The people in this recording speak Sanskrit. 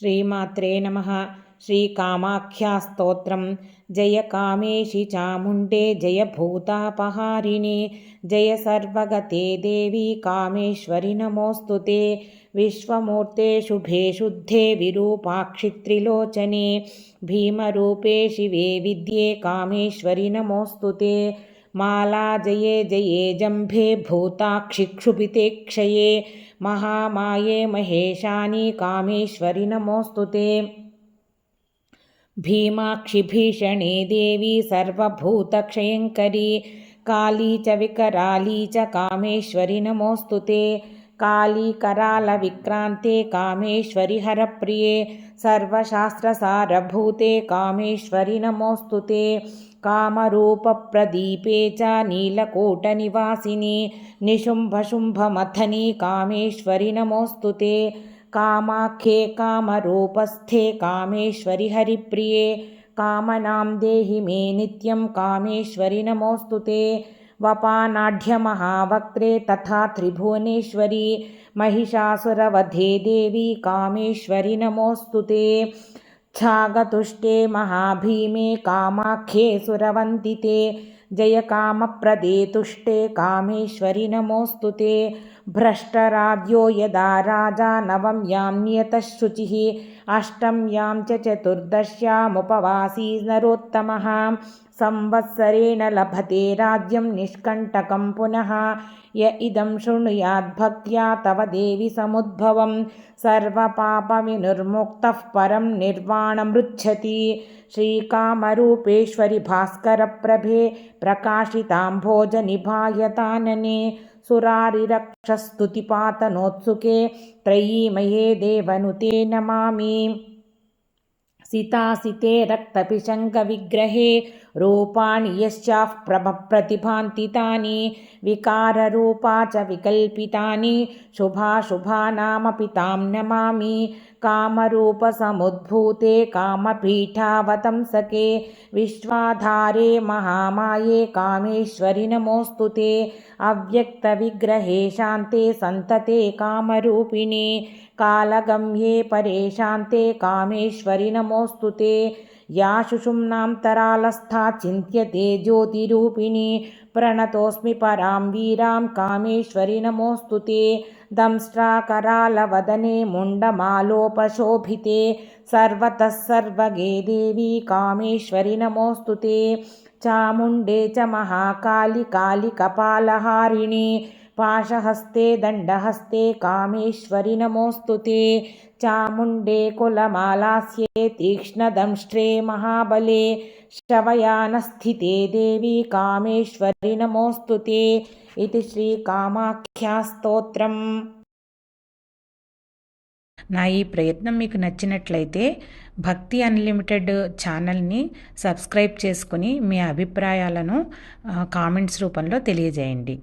श्रीमात्रे नमः श्रीकामाख्यास्तोत्रं जय कामेशि चामुण्डे जय भूतापहारिणे जय सर्वगते देवी कामेश्वरि नमोऽस्तु ते विश्वमूर्ते शुभे शुद्धे विरूपाक्षित्रिलोचने भीमरूपे शिवे विद्ये कामेश्वरि नमोऽस्तु ते माला जये जये जम्भे भूताक्षिक्षुभिते क्षये महामाये महेशानि कामेश्वरि नमोऽस्तु ते। भीमाक्षिभीषणे देवी सर्वभूतक्षयङ्करी काली च विकराली च कामेश्वरि नमोऽस्तु ते काली करालविक्रान्ते कामेश्वरि हरप्रिये सर्वशास्त्रसारभूते कामेश्वरि नमोऽस्तु ते। कामरूपप्रदीपे च नीलकोटनिवासिनी निशुम्भशुम्भमथनी कामेश्वरि नमोऽस्तु ते। कामाख्ये कामरूपस्थे कामेश्वरि हरिप्रिये कामनां देहि मे नित्यं कामेश्वरि नमोऽस्तु ते वपानाढ्यमहावक्त्रे तथा त्रिभुवनेश्वरी महिषासुरवधे देवी कामेश्वरि नमोऽस्तु ते। छागतुष्टे महाभीमे कामाख्ये सुरवन्दिते जय कामप्रदे तुष्टे कामेश्वरि नमोऽस्तु ते। भ्रष्टराज्यो यदा राजा नवं यां नियतः शुचिः अष्टं यां च चतुर्दश्यामुपवासी नरोत्तमः। संवत्सरेण लभते राज्यं निष्कण्टकं पुनः। य इदं शृणुयाद्भक्त्या तव देवि समुद्भवं। सर्वपापविनिर्मुक्तः परं निर्वाणमृच्छति श्रीकामरूपेश्वरि भास्करप्रभे प्रकाशिताम्भोजनिभायतानने सुरारिरक्षस्तुतिपातनोत्सुके त्रयीमये देवनुते नमामि। सितासिते रक्तपिशङ्गविग्रहे रूपाणि यश्चाः प्रभप्रतिभान्ति तानि विकाररूपा च विकल्पितानि शुभाशुभानामपि तां नमामि। कामरूपसमुद्भूते कामपीठावतंसके विश्वाधारे महामाये कामेश्वरि नमोऽस्तु ते। अव्यक्तविग्रहे शान्ते सन्तते कामरूपिणे कालगम्ये परे शान्ते कामेश्वरि नमोऽस्तु ते या शुशुम्नां तरालस्था चिन्त्यते ज्योतिरूपिणी प्रणतोऽस्मि परां वीरां कामेश्वरि नमोऽस्तु ते। दंष्ट्राकरालवदने मुण्डमालोपशोभिते। सर्वतः सर्वगे देवी कामेश्वरि नमोऽस्तु ते। चामुण्डे च महाकालि कालिकपालहारिणि పాశహస్తే దండహస్తే కామేశ్వరి నమోస్తు చాముండే కులమాలాస్యే తీక్ష్ణదంష్ట్రే మహాబలే. శవయానస్థితే దేవి కామేశ్వరి నమోస్తు ఇది శ్రీ కామాఖ్యాస్తోత్రం నా ఈ ప్రయత్నం మీకు నచ్చినట్లయితే భక్తి అన్లిమిటెడ్ ఛానల్ని సబ్స్క్రైబ్ చేసుకుని మీ అభిప్రాయాలను కామెంట్స్ రూపంలో తెలియజేయండి.